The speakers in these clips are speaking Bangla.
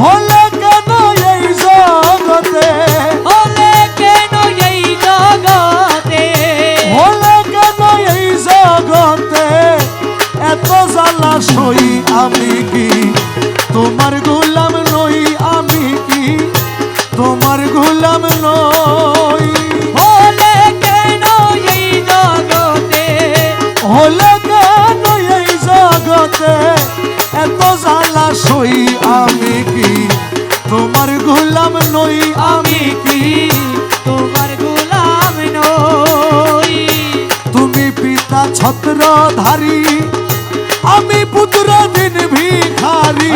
হলে কেন এই জগতে? হলে কেন এই জগতে? হলে কেন এই জগতে? এত জ্বালা সই আমি কি? তোমার গোলাম নই আমি কি? তোমার গোলাম নই। হলে কেন এই জগতে? হলে কেন এই জগতে? এত জ্বালা সই আমি কি? তোমার গোলাম নই আমি কি? তোমার গোলাম নই। তুমি পিতা ছত্রধারী আমি পুত্র দিন ভিখারি।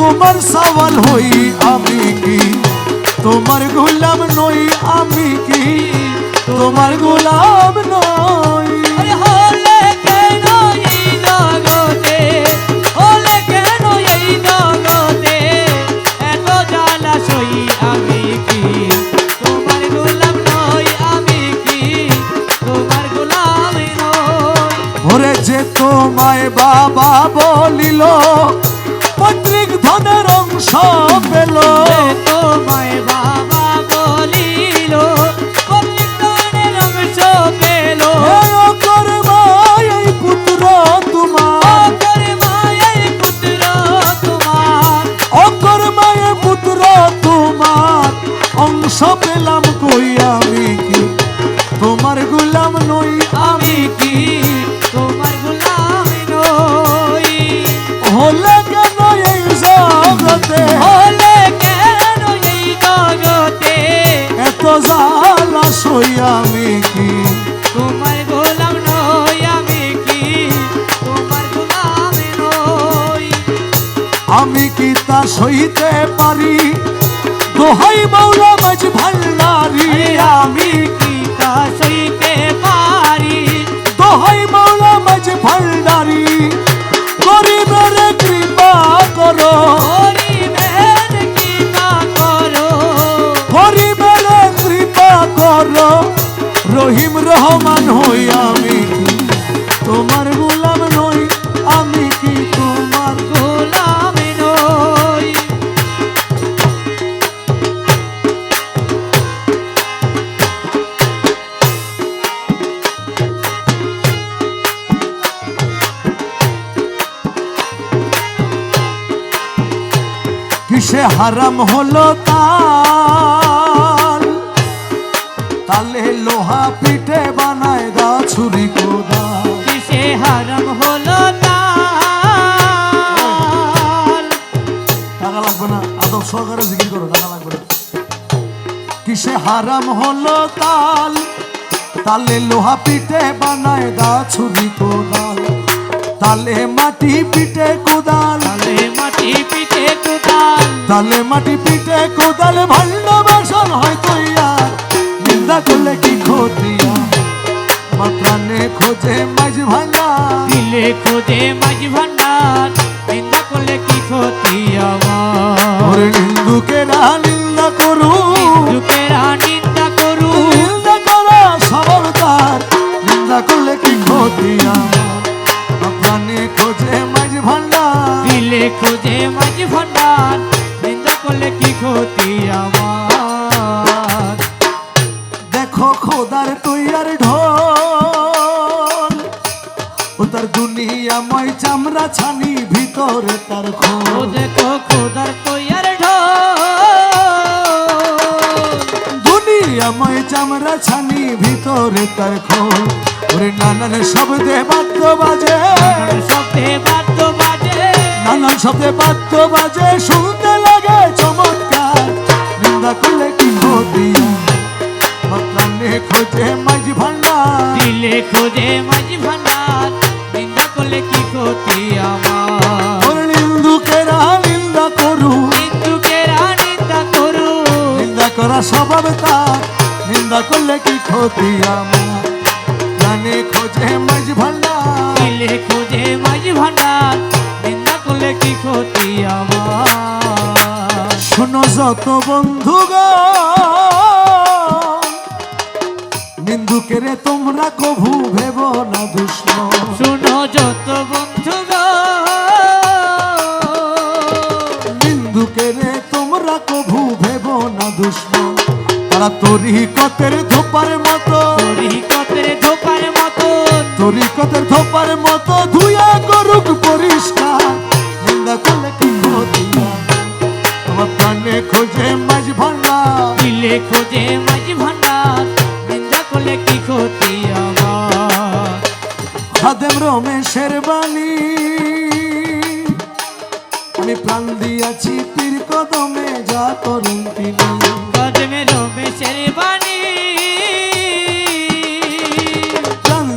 তোমার সওয়াল হই আমি কি? তোমার গোলাম নই আমি কি? তোমার গোলাম নই। যে তোমায় বাবা বলিল পৈতৃক ধনের অংশ পেল। তোমায় বাবা বলিল কলিতনের অংশ পেল? পুত্র তোমার। পুত্র তোমার। অকর পুত্র তোমার। অংশ পেলাম কই আমি কি? তোমার গোলাম নই আমি আমি কি? তোমার গোলাম নই আমি কি? তোমার গোলাম নই। আমি কি তা সইতে পারি? দোহাই মাওলা মাঝ আরে আমি কি তা সইতে পারি? দোহাই মাওলা মাঝ ভান্ডারি গরিবের কৃপা করো। রহিম রহমান হই আমি তোমার গোলাম নই, আমি কি তোমার গোলাম নই? কিসে হারাম হলো তাল হারাম হলো তাল। তালে লোহা পিঠে বানায় দা ছুরি কোদাল তালে মাটি পিঠে কোদাল। তালে মাটি পিঠে কোদাল। তালে মাটি পিঠে কোদাল ভান্ড বাসন হয় তৈয়ার। নিন্দা করলে কি খতিয়া আমার প্রাণে খোঁজে মাঝ ভাঙা দিলে খোঁজে মাঝ ভান্ডার তার খোল। ওরে নানান শব্দে বাদ্য বাজে। শব্দে বাদ্য বাজে। নানান শব্দে বাদ্য বাজে। শুনতে লাগে চমৎকার। নিন্দা করলে কি আমার প্রাণে খোঁজে মাঝ ভান্ডার। দিলে খোঁজে মাঝি ভান্ডার। নিন্দা করলে কি ক্ষতি আমার? ওর নিন্দুকেরা নিন্দা করু মৃত্যুকেরা নিন্দা করু নিন্দা করা স্বভাব তার। নিন্দা করলে কি ক্ষতি আমার? জানে খোঁজে মাঝ ভান্ডার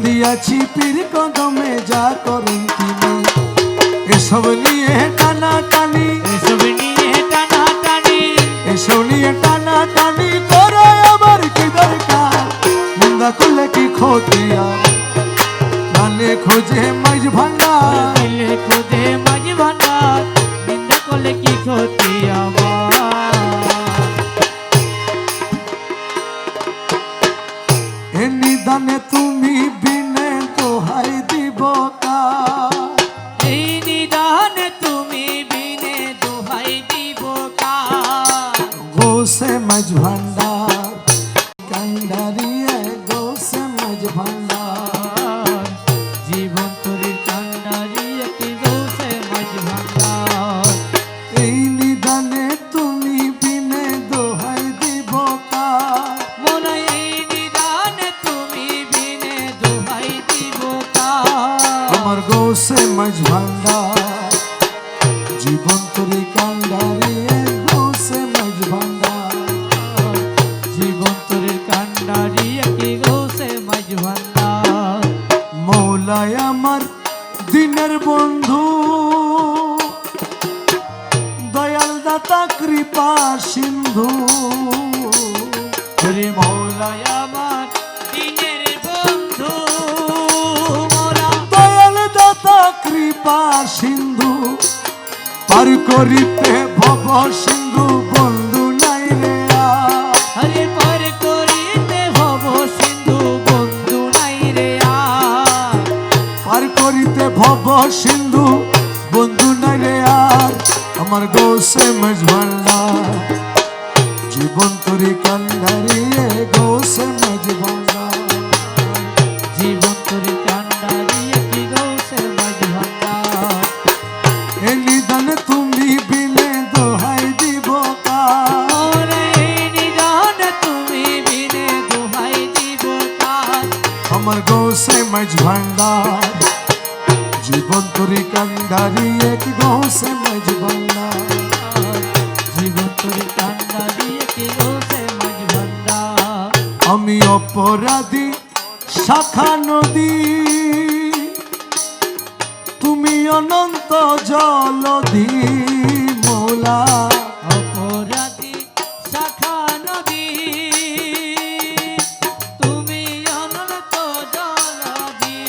দিয়াছি পীর কদমে যা করেন তিনি। এসব নিয়ে টানা টানি এসব নিয়ে টানা টানি এসব নিয়ে টানা টানি করে আবার কি দরকার? নিন্দা করলে কি ক্ষতি আর? খোঁজে মাঝ দিলে খোঁজে মৌলায় আমার দিনের বন্ধু। দয়াল দাতা কৃপা সিন্ধু। ওরে মৌলায় আমার দিনের বন্ধু দয়াল দাতা কৃপা সিন্ধু। পার করিতে ভব সিন্ধু। আমার গোসে মাঝ শাখা নদী তুমি অনন্ত জলধি মৌলা। অপরাধী শাখা নদী তুমি অনন্ত জলধি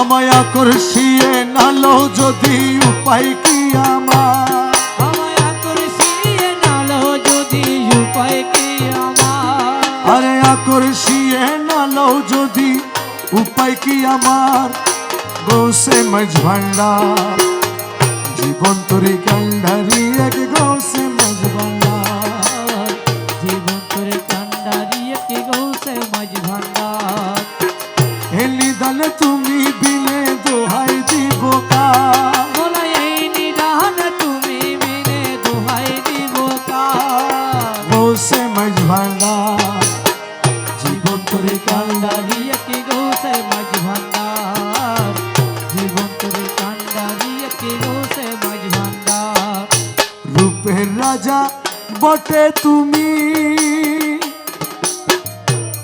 আমায় আকর্ষিয়ে নালো যদি উপায় কি আমার? আমায় নালো যদি উপায় কি আমার? কি গোসে মাঝ ভান্ডার। জীবন তরি কান্ডারি এক গোসে মাঝ ভান্ডার। জীবন করে কান্ডারি একটি গৌসে মাঝ ভান্ডার। এ নিদানে তুমি বিনে দোহাই দিব নিদান তুমি মেনে দোহাই দিব কার? বসে মাঝ জীবন তোরে কান্দা কান্ডারিয়া কি গোসে মাঝ ভান্ডার? জীবন তোরে কান্ডারিয়া কি গোসে মাঝ ভান্ডার? রূপের রাজা বটে তুমি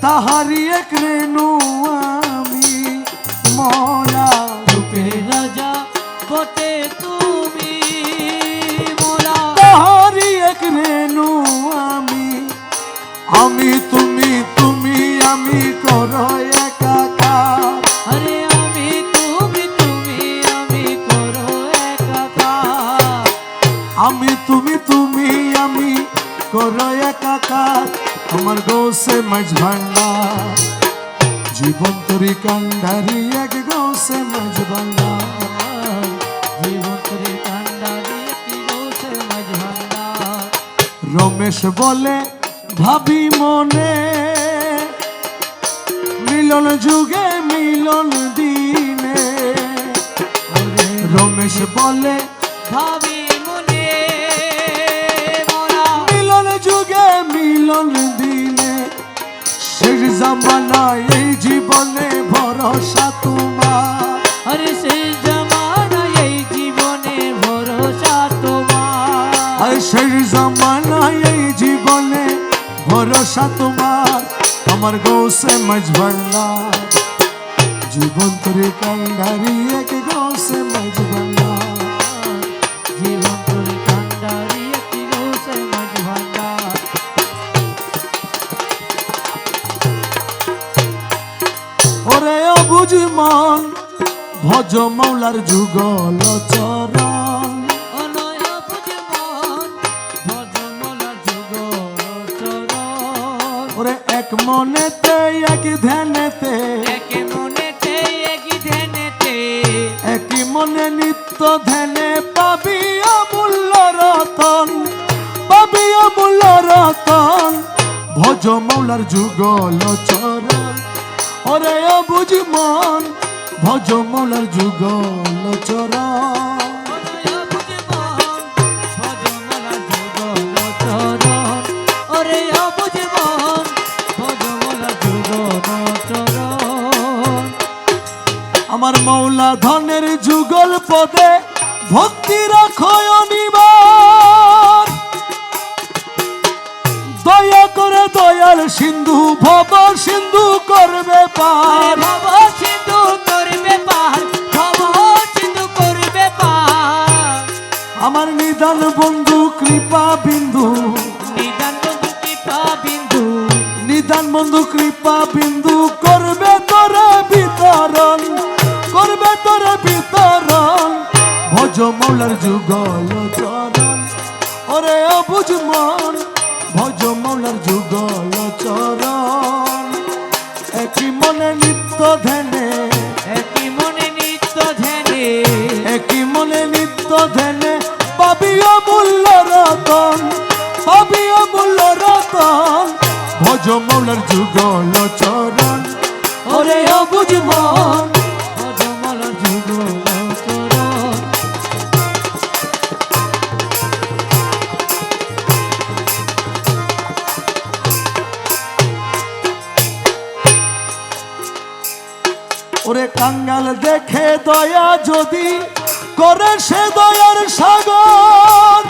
তাহারি এক রেণু আমি। মলা রূপে রাজা বটে তুমি, মোলা তাহারি এক রেণু আমি। আমি তুমি গোসে মাঝ জীবন তরি কান্ডারি এক গোসে মাঝ জীবন তোরে কান্ডারিয়া কি গোসে মাঝ রমেশ বলে ভাবি মনে মিলন যুগে মিলন দিনে। রমেশ বলে ভাবি মনে মিলন যুগে মিলন জামানায় এই জীবনে ভরসা তোমার আরে সেই জমানা এই জীবনে ভরসা তোমার আর শেষ জামানায় এই জীবনে ভরসা তোমার আমার গৌসে ভাঙ্গা জীবন তোরে কান্ডারি এক গৌসে অবুঝ মন ভজ মৌলার যুগল চরণ। বুঝে মন ওরে এক মনেতে এক ধ্যানেতে একই মনে নিত্য ধ্যানে পাবি অমূল্য রতন পাবি অমূল্য রতন। ভজ মৌলার যুগল চরণ। ওরে অবুঝ মন ভজ মৌলার যুগল বুঝে চরণ আমার মৌলা ধনের যুগল পদে ভক্তি রাখো অনিবার দয়াল সিন্ধু ভব সিন্ধু করবে পার ভব সিন্ধু করবে পার ভব সিন্ধু করবে পার আমার নিদান বন্ধু কৃপা বিন্দু। নিদান বন্ধু কৃপা বিন্দু। নিদান বন্ধু কৃপা বিন্দু করবে তোরে বিতরণ করবে তোরে বিতরণ। ভজ মৌলার যুগল চরণ ওরে অবুঝ মন। ভজ মৌলার যুগল চরণ। একই মনে নিত্য ধ্যানে। একই মনে নিত্য ধ্যানে। একই মনে নিত্য ধ্যানে। পাবি অমূল্য রতন পাবি অমূল্য রতন। ভজ মৌলার যুগল চরণ। ওরে অবুঝ মন দয়া যদি করে সে দয়ার সাগর।